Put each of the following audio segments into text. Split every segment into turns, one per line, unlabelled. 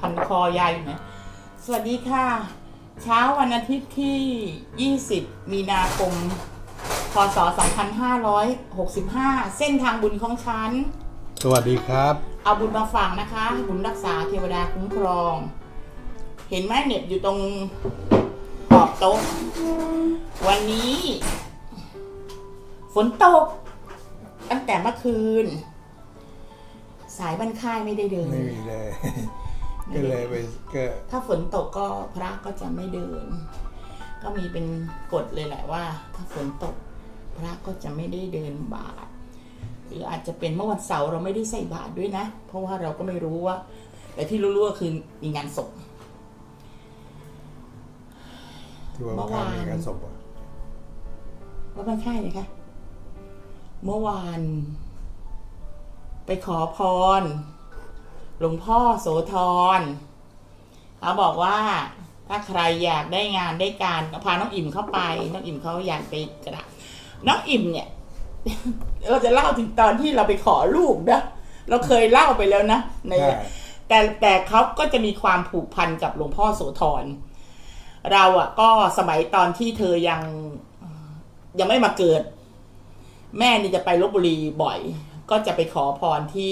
พันคอยายอยู่ไหนสวัสดีค่ะ เช้าวันอาทิตย์ที่ 20 มีนาคม พศ 2565 เส้นทางบุญของฉัน
สวัสดีครับ
เอาบุญมาฝากนะคะบุญรักษาเทวดาคุ้มครอง เห็นไหมเหน็บอยู่ตรงขอบโต๊ะ วันนี้ ฝนตก ตั้งแต่เมื่อคืน สายบันค่ายไม่ได้เดิน
ไม่มีเลย ก็เลยไปก็
ถ้าฝนตกก็พระก็จะไม่เดิน ก็มีเป็นกฎเลยแหละว่า ถ้าฝนตกพระก็จะไม่ได้เดินบาทหรืออาจจะเป็นเมื่อวันเสาร์เราไม่ได้ใส่บาตรด้วยนะ เพราะว่าเราก็ไม่รู้ว่า แต่ที่รู้ๆก็คือมีงานศพ
ที่ว่า
เมื่อวาน
มีการศพอะ
ว่ามันใช่เลยคะเมื่อวาน ไปขอพร หลวงพ่อโสธรเขาบอกว่าถ้าใครอยากได้งานได้การก็พาน้องอิ่มเข้าไป น้องอิ่มเขาอยากไปกระดาษน้องอิ่มเนี่ย เราจะเล่าถึงตอนที่เราไปขอลูกนะเราเคยเล่าไปแล้วนะใน
ใช่
แต่แต่เขาก็จะมีความผูกพันกับหลวงพ่อโสธรเราอะ ก็สมัยตอนที่เธอยังยังไม่มาเกิด แม่นี่จะไปลบบุรีบ่อย ก็จะไปขอพรที่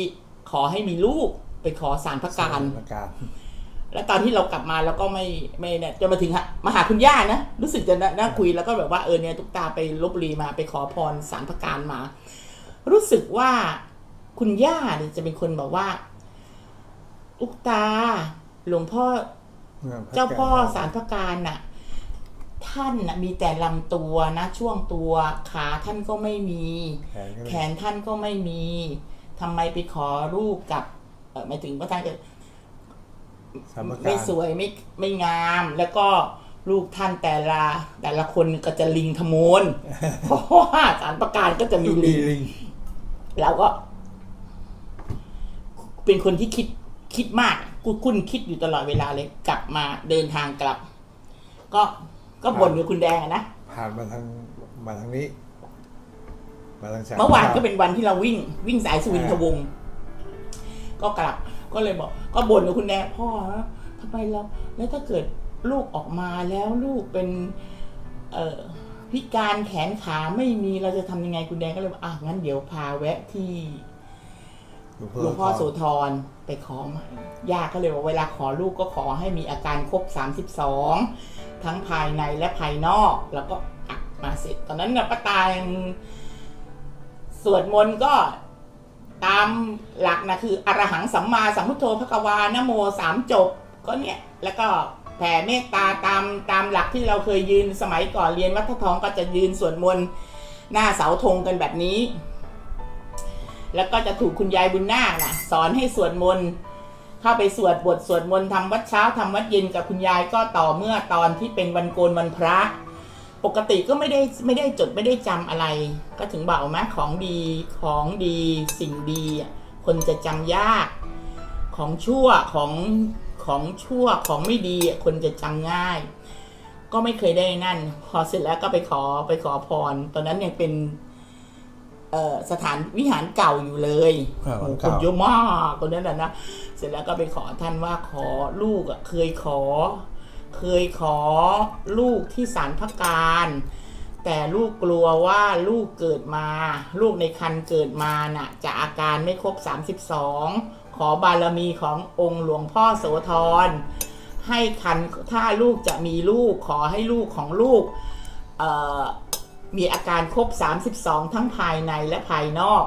ขอให้มีลูกไปขอสารพระการ
ประการ
แล้วตอนที่เรากลับมาเราก็ไม่ไม่เนี่ยจนมาถึงฮะมาหาคุณย่านะรู้สึกจะน่าน่าคุยแล้วก็แบบว่าเออเนี่ยตุ๊กตาไปลบบุรีมาไปขอพรสารพระการมา รู้สึกว่าคุณย่าเนี่ยจะเป็นคนบอกว่าตุ๊กตา หลวงพ่อเจ้าพ่อสารพระการน่ะ ท่านน่ะมีแต่ลำตัวนะ ช่วงตัวขาท่านก็ไม่มี
แขนก็
แขนท่านก็ไม่มีทำไมไปขอรูปกับเออหมายถึงว่าท่านก็
สามประการ
ไม่สวยไม่ไม่งาม แล้วก็ลูกท่านแต่ละแต่ละคนก็จะลิงทโมน เพราะว่าสารประการก็จะมี
มี
ลิง
ลิง
เราก็ เป็นคนที่คิดคิดมากกูคุ้นคิดอยู่ตลอดเวลาเลย กลับมาเดินทางกลับ ก็ ก็บ่นกับคุณแดงอะนะ
ผ่านมาทางมาทางนี้ มาทางฉะ
เมื่อวานก็เป็นวันที่เราวิ่ง วิ่งสายสุวินทวงศ์ก็กลับก็เลยบอก ก็บ่นกับคุณแดงพ่อนะทำไมเราแล้วถ้าเกิดลูกออกมาแล้วลูกเป็น เอ่อพิการแขนขาไม่มีเราจะทำยังไงคุณแดงก็เลยบอกอะงั้นเดี๋ยวพาแวะที่ หลวงพ่อโสธรไปขอใหม่ย่าก็เลยบอกเวลาขอลูกก็ขอให้มีอาการครบ 32 ทั้งภายในและภายนอก แล้วก็อักมาเสร็จ ตอนนั้นน่ะป้าตายังสวดมนต์ก็ตามหลักนะคืออรหังสัมมาสัมพุทโธพระกวานะโมสามจบก็เนี่ยแล้วก็แผ่เมตตาตามตามหลักที่เราเคยยืนสมัยก่อนเรียนวัดพระทองก็จะยืนสวดมนต์หน้าเสาธงกันแบบนี้ แล้วก็จะถูกคุณยายบุญนาคนะสอนให้สวดมนต์เข้าไปสวดบทสวดมนต์ทำวัดเช้าทำวัดเย็นกับคุณยายก็ต่อเมื่อตอนที่เป็นวันโกนวันพระ ปกติก็ไม่ได้ไม่ได้จดไม่ได้จำอะไร ก็ถึงบอกไหมของดีของดีสิ่งดี คนจะจำยาก ของชั่วของของชั่วของไม่ดีคนจะจำง่าย ก็ไม่เคยได้นั่น พอเสร็จแล้วก็ไปขอไปขอพร ตอนนั้นยังเป็น สถานวิหารเก่าอยู่เลย
อ่า
โอ้โหค
เก่าน
เยอะมากตอนนั้นนะนะเสร็จแล้วก็ไปขอท่านว่าขอลูกอะเคยขอ เคยขอลูกที่สารพระการ แต่ลูกกลัวว่าลูกเกิดมา ลูกในคันเกิดมาน่ะ จะอาการไม่ครบ 32 ขอบารมีขององค์หลวงพ่อโสธรให้คันถ้าลูกจะมีลูกขอให้ลูกของลูก เอ่อ มีอาการครบ 32 ทั้งภายในและภายนอก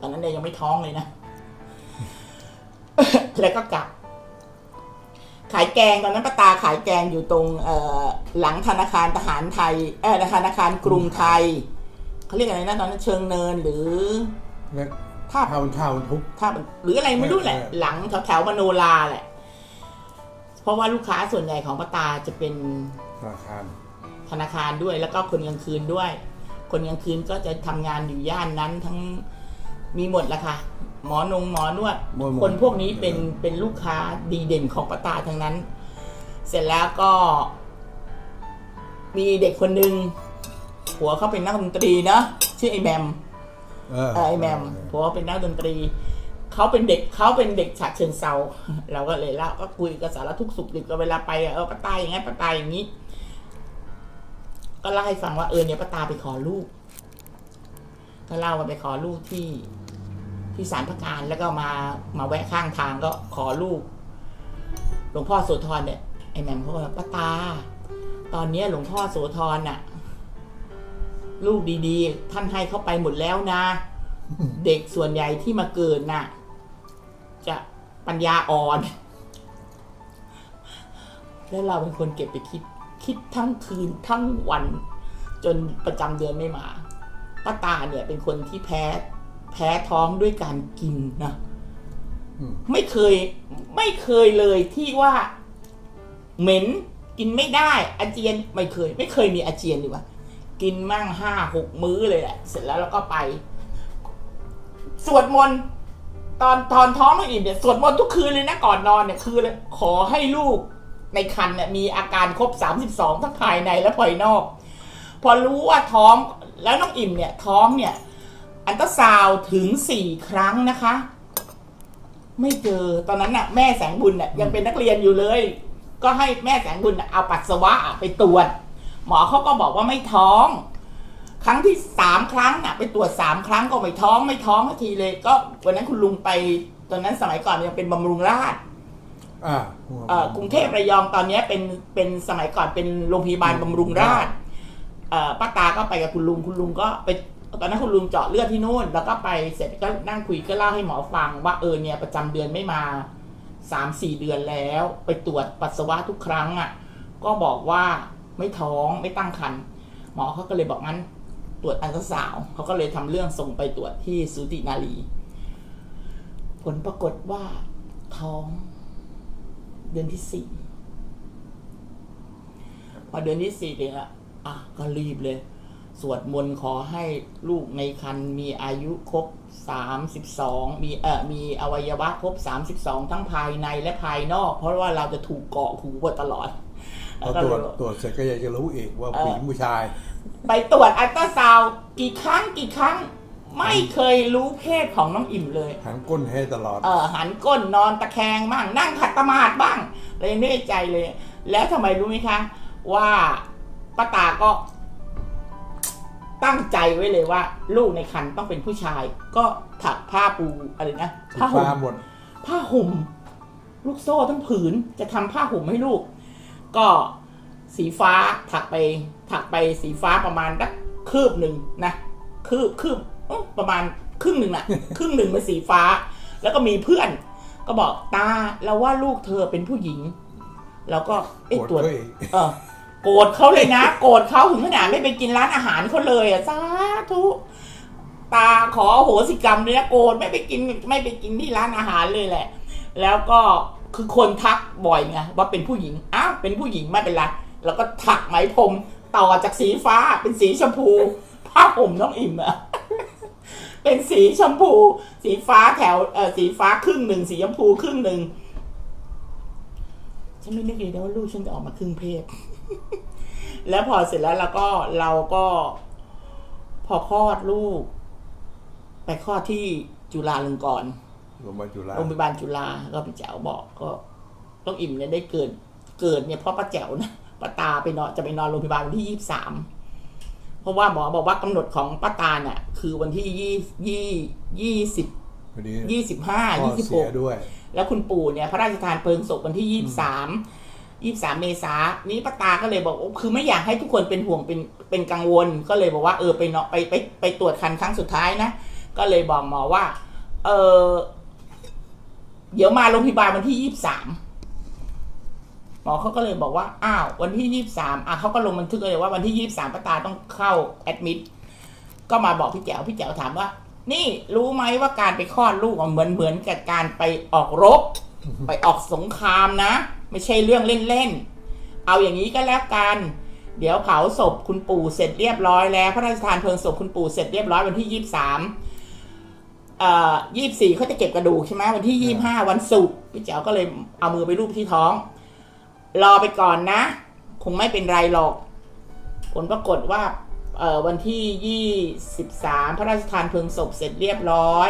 ตอนนั้นเนี่ยยังไม่ท้องเลยนะ แล้วก็กลับ ขายแกงตอนนั้นป้าตาขายแกงอยู่ตรงเอ่อหลังธนาคารทหารไทยเออธนาคารกรุงไทยเขาเรียกอะไรนะตอนนั้นเชิงเนินหรือ
แล้ว
ท่า
ข้าวข้าวทุก
ถ้าหรืออะไรไม่รู้แหละ
เออเออ
หลังแถวแถวๆมโนราแหละ เพราะว่าลูกค้าส่วนใหญ่ของป้าตาจะเป็น
ธนาคาร
ธนาคารด้วย แล้วก็คนกลางคืนด้วย คนกลางคืนก็จะทำงานอยู่ย่านนั้นทั้งมีหมดละค่ะ หมอนงหมอนวด
หมดหมด
คนพวกนี้เป็นเป็นลูกค้าดีเด่นของป้าตาทั้งนั้น เสร็จแล้วก็ มีเด็กคนหนึ่งผัวเขาเป็นนักดนตรีเนาะชื่อไอ้แมม
เออ
เออไอ้แมมผัวเป็นนักดนตรี เขาเป็นเด็กเขาเป็นเด็กฉะเชิงเซา เราก็เลยเล่าก็คุยกับสารทุกข์สุขดิบก็เวลาไปอะเออป้าตายอย่างงี้นป้าตายอย่างนี้ ก็เล่าให้ฟังว่าเออเนี่ยป้าตาไปขอลูกก็เล่าว่าไปขอลูกที่ที่สารพระการแล้วก็มามาแวะข้างทางก็ขอลูกหลวงพ่อโสธรเนี่ยไอ้แม่มเขาบอกป้าตา ตอนเนี้ยหลวงพ่อโสธรน่ะ ลูกดีๆ ท่านให้เขาไปหมดแล้วนะ เด็กส่วนใหญ่ที่มาเกิดน่ะ จะปัญญาอ่อน แล้วเราเป็นคนเก็บไปคิด คิดทั้งคืนทั้งวัน จนประจำเดือนไม่มาป้าตาเนี่ยเป็นคนที่แพ้แพ้ท้องด้วยการกินนะ
อืม
ไม่เคย ไม่เคยเลยที่ว่า เหม็นกินไม่ได้อาเจียนไม่เคย ไม่เคยมีอาเจียนดีกว่ากินมั่งห้าหกมื้อเลยแหละเสร็จแล้วเราก็ไป สวดมนต์ตอนตอนท้องน้องอิ่มเนี่ยสวดมนต์ทุกคืนเลยนะก่อนนอนเนี่ยคือเลยขอให้ลูก ในครรภ์เนี่ยมีอาการครบสามสิบสองทั้งภายในและภายนอก พอรู้ว่าท้องแล้วน้องอิ่มเนี่ยท้องเนี่ย อันตราซาวด์ถึงสี่ครั้งนะคะ ไม่เจอตอนนั้นน่ะแม่แสงบุญน่ะยังเป็นนักเรียนอยู่เลย ก็ให้แม่แสงบุญน่ะเอาปัสสาวะไปตรวจ หมอเขาก็บอกว่าไม่ท้อง ครั้งที่สามครั้งน่ะ ไปตรวจสามครั้งก็ไม่ท้องไม่ท้องสักทีเลย ก็วันนั้นคุณลุงไปตอนนั้นสมัยก่อนยังเป็นบำรุงราษฎร์
อ่า
เอ่อกรุงเทพระยองตอนเนี้ยเป็นเป็นสมัยก่อนเป็นโรงพยาบาลบำรุงราษฎร์เอ่อป้าตาก็ไปกับคุณลุงคุณลุงก็ไปตอนนั้นคุณลุงเจาะเลือดที่นู่น แล้วก็ไปเสร็จก็นั่งคุยก็เล่าให้หมอฟังว่าเออเนี่ยประจำเดือนไม่มาสามสี่เดือนแล้ว ไปตรวจปัสสาวะทุกครั้งอะ ก็บอกว่าไม่ท้องไม่ตั้งครรภ์หมอเขาก็เลยบอกงั้น ตรวจอันตราซาวด์เขาก็เลยทำเรื่องส่งไปตรวจที่สูตินารี ผลปรากฏว่าท้อง เดือนที่สี่พอเดือนที่สี่เนี่ยอะก็รีบเลย สวดมนต์ขอให้ลูกในครรภ์มีอายุครบสามสิบสองมีเอ่อมีอวัยวะครบสามสิบสองทั้งภายในและภายนอก เพราะว่าเราจะถูกเกาะหูมาตลอด
พอ
แล้ว
ตร
ก็
วจ
เลย
ตรวจเสร็จก็อยากจะรู้อีกว่า
เออ
ผู้หญิงผู้ชาย
ไปตรวจอัลตราซาวด์กี่ครั้งกี่ครั้ง ไม่เคยรู้เพศของน้องอิ่มเลย
หันก้นให้ตลอด
เออหันก้นนอนตะแคงบ้างนั่งขัดสมาธิบ้างเลยไม่ได้ใจเลย แล้วทำไมรู้ไหมคะ ว่าป้าตาก็ ตั้งใจไว้เลยว่า ลูกในครรภ์ต้องเป็นผู้ชาย ก็ถักผ้าปูอะไรนะ
ถูก
ผ้าห่ม
ฟ้าหมด
ผ้าห่ม ลูกโซ่ทั้งผืนจะทำผ้าห่มให้ลูก ก็สีฟ้าถักไป ถักไปสีฟ้าประมาณสักคืบหนึ่งนะคืบคืบเอ้อ ประมาณครึ่งหนึ่งน่ะครึ่งหนึ่งเป็นสีฟ้า แล้วก็มีเพื่อน ก็บอกตาเราว่าลูกเธอเป็นผู้หญิง แล้วก็เอ๊ะ
โกรธ
ตรวจ
เขาอีก
เออโกรธเขาเลยนะ โกรธเขาถึงขนาดไม่ไปกินร้านอาหารเขาเลยอะสาธุตาขอโหสิกรรมเลยนะโกรธไม่ไปกินไม่ไปกินที่ร้านอาหารเลยแหละ แล้วก็คือคนทักบ่อยไงว่าเป็นผู้หญิงอ้าวเป็นผู้หญิงไม่เป็นไรแล้วก็ถักไหมพรมต่อจากสีฟ้าเป็นสีชมพู ผ้าห่มน้องอิ่มอะ เป็นสีชมพู สีฟ้าแถวเออสีฟ้าครึ่งหนึ่งสีชมพูครึ่งหนึ่งฉันไม่นึกเลยนะว่าลูกฉันจะออกมาครึ่งเพศ แล้วพอเสร็จแล้วเราก็เราก็ พอคลอดลูก ไปคลอดที่จุฬาลงกรณ์
โรงพยาบาลจุฬา
โรงพยาบาลจุฬาก็พี่แจ๋วบอกก็ ต้องอิ่มเนี่ยได้เกิดเกิดเนี่ยเพราะป้าแจ๋วนะป้าตาไปนอนจะไปนอนโรงพยาบาลวันที่ยี่สาม เพราะว่าหมอบอกว่ากำหนดของป้าตาเนี่ยคือวันที่ยี่ยี่ยี่สิบยี่สิบห้ายี่สิบหก
ด้วย
แล้วคุณปู่เนี่ย พระราชทานเพลิงศพวันที่ยี่สามยี่สามเมษานี้ป้าตาก็เลยบอกคือไม่อยากให้ทุกคนเป็นห่วงเป็นเป็นกังวล ก็เลยบอกว่าเออไปเนาะไปไปไปตรวจคันครั้งสุดท้ายนะ ก็เลยบอกหมอว่า เออเดี๋ยวมาโรงพยาบาลวันที่ยี่สาม หมอเขาก็เลยบอกว่า อ้าว วันที่ยี่สามอะเขาก็ลงบันทึกเลยว่าวันที่ยี่สามป้าตาต้องเข้าแอดมิดก็มาบอกพี่แจ๋วพี่แจ๋วถามว่า นี่รู้ไหมว่าการไปคลอดลูกเหมือนเหมือนกับการไปออกรบ ไปออกสงครามนะ ไม่ใช่เรื่องเล่นๆ เอาอย่างนี้ก็แล้วกัน เดี๋ยวเผาศพคุณปู่เสร็จเรียบร้อยแล้ว พระราชทานเพลิงศพคุณปู่เสร็จเรียบร้อยวันที่ยี่สามเอ่อยี่สี่เขาจะเก็บกระดูกใช่ไหมวันที่ยี่ห้าวันศุกร์พี่แจ๋วก็เลยเอามือไปรูปที่ท้อง รอไปก่อนนะ คงไม่เป็นไรหรอก ผลปรากฏว่าเอ่อวันที่ยี่สิบสามพระราชทานเพลิงศพเสร็จเรียบร้อย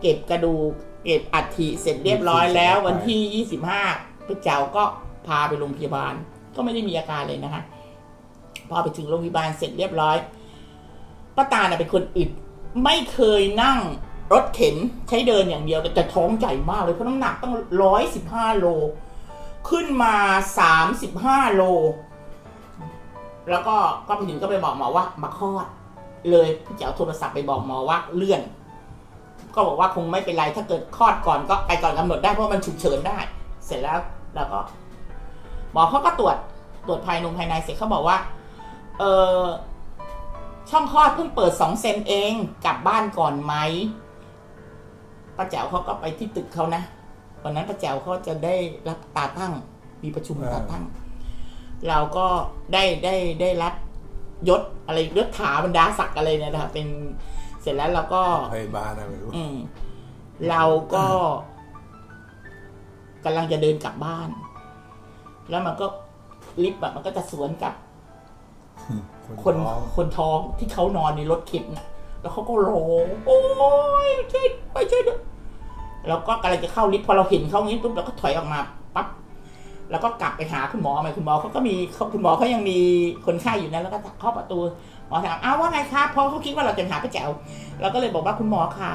เก็บกระดูกเก็บอัฐิเสร็จเรียบร้อยแล้ว วันที่ยี่สิบห้าพระเจ้าก็พาไปโรงพยาบาล ก็ไม่ได้มีอาการเลยนะคะ พอไปถึงโรงพยาบาลเสร็จเรียบร้อยป้าตาน่ะเป็นคนอึดไม่เคยนั่งรถเข็นใช้เดินอย่างเดียวแต่แต่ท้องใหญ่มากเลยเพราะน้ำหนักต้องร้อยสิบห้าโล ขึ้นมาสามสิบห้าโล แล้วก็ก็ไปถึงก็ไปบอกหมอว่ามาคลอด เลยพี่เจ้าโทรศัพท์ไปบอกหมอว่าเลื่อน ก็บอกว่าคงไม่เป็นไรถ้าเกิดคลอดก่อนก็ไปก่อนกำหนดได้เพราะมันฉุกเฉินได้ เสร็จแล้วเราก็หมอเขาก็ตรวจตรวจภายในภายในเสร็จเขาบอกว่า เออช่องคลอดเพิ่งเปิดสองเซนเองกลับบ้านก่อนไหมป้าแจ๋วเขาก็ไปที่ตึกเขานะ วันนั้นป้าแจ๋วเขาจะได้รับตาตั้ง มีประชุมตาตั้ง เราก็ได้ได้ได้รับยศอะไรยศถาบรรดาศักดิ์อะไรเนี่ยนะคะเป็นเสร็จแล้วเราก็
พยาบาลนะไม่รู้
อืมเราก็กำลังจะเดินกลับบ้าน แล้วมันก็ลิฟต์อะมันก็จะสวนกับ คน
ท้อง
คนท้องที่เขานอนในรถเข็นน่ะแล้วเขาก็ร้องโอ้ยช่วยไปช่วยด้วย แล้วก็กำลังจะเข้าลิฟต์พอเราเห็นเขางี้ปุ๊บเราก็ถอยออกมาปั๊บแล้วก็กลับไปหาคุณหมอใหม่คุณหมอเขาก็มีเขาคุณหมอเขายังมีคนไข้อยู่นะแล้วก็เข้าะประตูหมอถามอ้าวว่าไงครับเพราะเขาคิดว่าเราจะหาป้าแจ๋วเราก็เลยบอกว่าคุณหมอคะ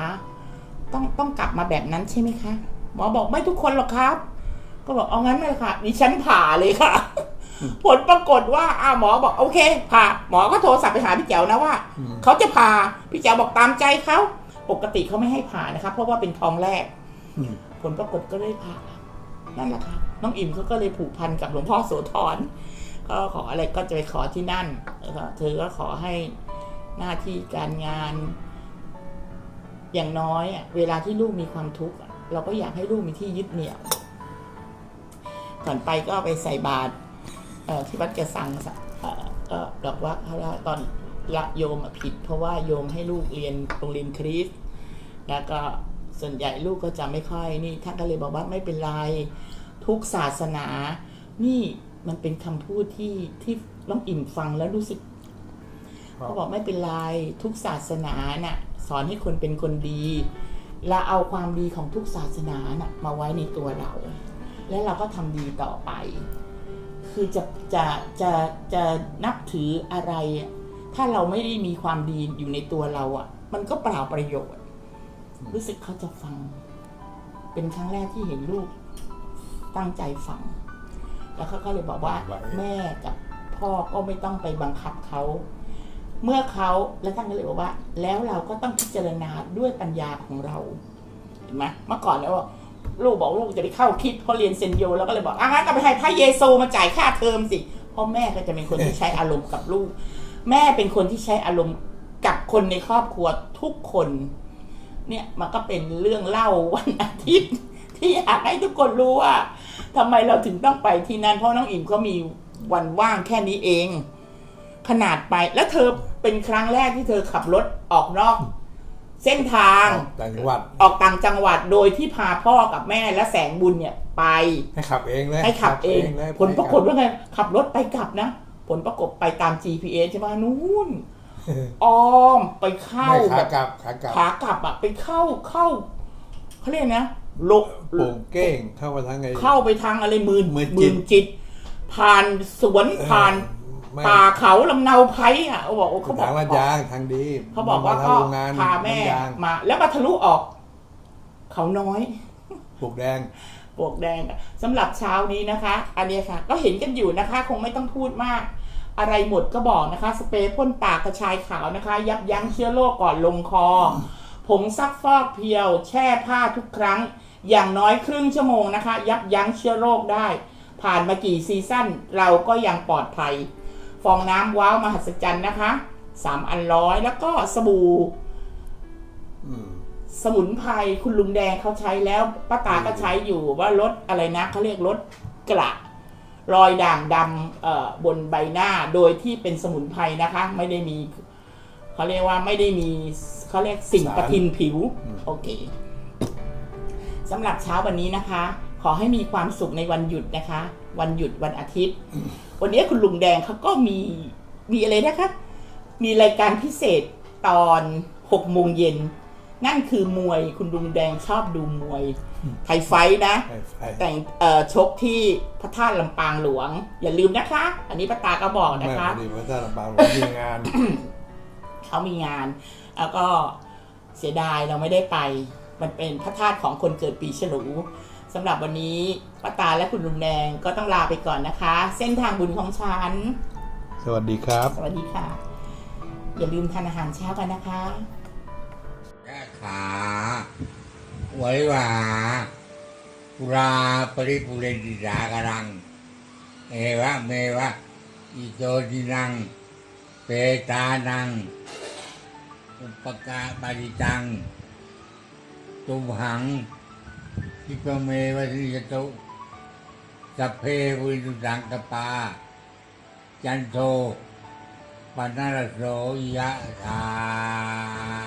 ต้องต้องกลับมาแบบนั้นใช่ไหมคะ หมอบอกไม่ทุกคนหรอกครับ ก็บอกเอางั้นเลยค่ะดิฉันผ่าเลยค่ะ ผลปรากฏว่าอ้าวหมอบอกโอเคผ่าหมอก็โทรศัพท์ไปหาพี่แจ๋วนะว่า
อืม
เขาจะผ่าพี่แจ๋วบอกตามใจเขา ปกติเขาไม่ให้ผ่านะครับเพราะว่าเป็นท้องแรก
อืม
ผลปรากฏก็ได้ผ่านั่นแหละค่ะน้องอิ่มเขาก็เลยผูกพันกับหลวงพ่อโสธรก็ขออะไรก็จะไปขอที่นั่นแล้วก็เธอก็ขอให้หน้าที่การงาน อย่างน้อยอะเวลาที่ลูกมีความทุกข์อะเราก็อยากให้ลูกมีที่ยึดเหนี่ยวก่อนไปก็ไปใส่บาตรเอ่อที่วัดกระสังสะเอ่อก็บอกว่าเขาว่าตอน ละโยมผิด เพราะว่าโยมให้ลูกเรียนโรงเรียนคริสแล้วก็ส่วนใหญ่ลูกก็จะไม่ค่อยนี่ท่านก็เลยบอกว่าไม่เป็นไรทุกศาสนา นี่มันเป็นคำพูดที่ที่น้องอิ่มฟังแล้วรู้สึกเขาบอกไม่เป็นไรทุกศาสนาน่ะ สอนให้คนเป็นคนดีและเอาความดีของทุกศาสนาน่ะ มาไว้ในตัวเรา และเราก็ทำดีต่อไป คือจะจะจะจะนับถืออะไร ถ้าเราไม่ได้มีความดีอยู่ในตัวเราอะ มันก็เปล่าประโยชน์ รู้สึกเขาจะฟัง เป็นครั้งแรกที่เห็นลูกตั้งใจฟัง แล้วเขาก็เลยบอกว่า
ไว้
แม่กับพ่อก็ไม่ต้องไปบังคับเขา เมื่อเขาแล้วท่านก็เลยบอกว่า แล้วเราก็ต้องพิจารณาด้วยปัญญาของเราเห็นไหมเมื่อก่อนแล้วบอกลูกบอกลูกจะไปเข้าคิดเพราะเรียนเซนโยแล้วก็เลยบอกอะงั้นก็ไปให้พระเยซูมาจ่ายค่าเทอมสิเพราะแม่ก็จะเป็นคนที่ใช้อารมณ์กับลูก แม่เป็นคนที่ใช้อารมณ์กับคนในครอบครัวทุกคน เนี่ยมันก็เป็นเรื่องเล่าวันอาทิตย์ ที่อยากให้ทุกคนรู้ว่าทำไมเราถึงต้องไปที่นั่นเพราะน้องอิ่มเขามีวันว่างแค่นี้เอง ขนาดไปแล้วเธอเป็นครั้งแรกที่เธอขับรถออกนอก เส้นทาง
ต่างจังหวัด
ออกต่างจังหวัดโดยที่พาพ่อกับแม่และแสงบุญเนี่ยไป
ให้ขับเองเลย
ให้ขับเอง
เลย
ผลปรากฏว่าไงขับรถไปกลับนะ ผลปรากฏไปตาม GPS ใช่ไหมนู่นอ้อมไปเข้า
ไม่
แบ
ขา
บ
กลับขากลับ
ขากลับอะไปเข้าเข้าเขาเรียกนะลก
โป่งเก้งเข้ามาทางไง
เข้าไปทางอะไรหมื่น
หมื่นจิต
นจิต ผ่านสวนผ่าน
ไม่
ป่าเขาลำเนาไพรอะเขาบอกเขาบอ
ทากงลาดยางทางดี
เขาบอกว่า
ทา
ก็
งโรงงาน
พาแม่
น้ำยาง
มา แล้วมาทะลุออก เขาน้อย
ปลูกแดง
ปวกแดงอะสำหรับเช้านี้นะคะ อันนี้ค่ะ ก็เห็นกันอยู่นะคะ คงไม่ต้องพูดมาก อะไรหมดก็บอกนะคะ สเปรย์พ่นปากกระชายขาวนะคะ ยับยั้งเชื้อโรคก่อนลงคอ ผงซักฟอกเพียว แช่ผ้าทุกครั้ง อย่างน้อยครึ่งชั่วโมงนะคะ ยับยั้งเชื้อโรคได้ ผ่านมากี่ซีซั่นเราก็ยังปลอดภัย ฟองน้ำว้าวมหัศจรรย์นะคะสามอันร้อยแล้วก็สบู่ สมุนไพรคุณลุงแดงเขาใช้แล้วป้าตาก็ใช้อยู่ว่าลดอะไรนะเขาเรียกลดกระรอยด่างดำเอ่อบนใบหน้าโดยที่เป็นสมุนไพรนะคะ ไม่ได้มีเขาเรียกว่าไม่ได้มีเขาเรียกสิ่งประทินผิว โอเคสำหรับเช้าวันนี้นะคะ ขอให้มีความสุขในวันหยุดนะคะ วันหยุดวันอาทิตย์ วันนี้คุณลุงแดงเขาก็มีมีอะไรนะคะ มีรายการพิเศษตอนหกโมงเย็น นั่นคือมวยคุณลุงแดงชอบดูมวยไทยไฟท์นะ
ไฟไฟ
แต่งเอ่อชกที่พระธาตุลำปางหลวง อย่าลืมนะคะ อันนี้ป้าตาก็บอก
แม่
นะคะ
พอดีพระเจ้าลำปางผมมีงาน
เขามีงาน แล้วก็เสียดายเราไม่ได้ไป มันเป็นพระธาตุของคนเกิดปีฉลูสำหรับวันนี้ป้าตาและคุณลุงแดงก็ต้องลาไปก่อนนะคะ เส้นทางบุญของฉัน
สวัสดีครับ
สวัสดีค่ะ อย่าลืมทานอาหารเช้ากันนะคะ
ว้ว่าปุราปริปุเรติสากรัง เอวะเมวะอิโตจินัง เปตานัง อุปกาปาริตัง ตุมหังทิปเมวะสิยตุสัพเพปุริตุสังกปา จันโทปนารโสยะธา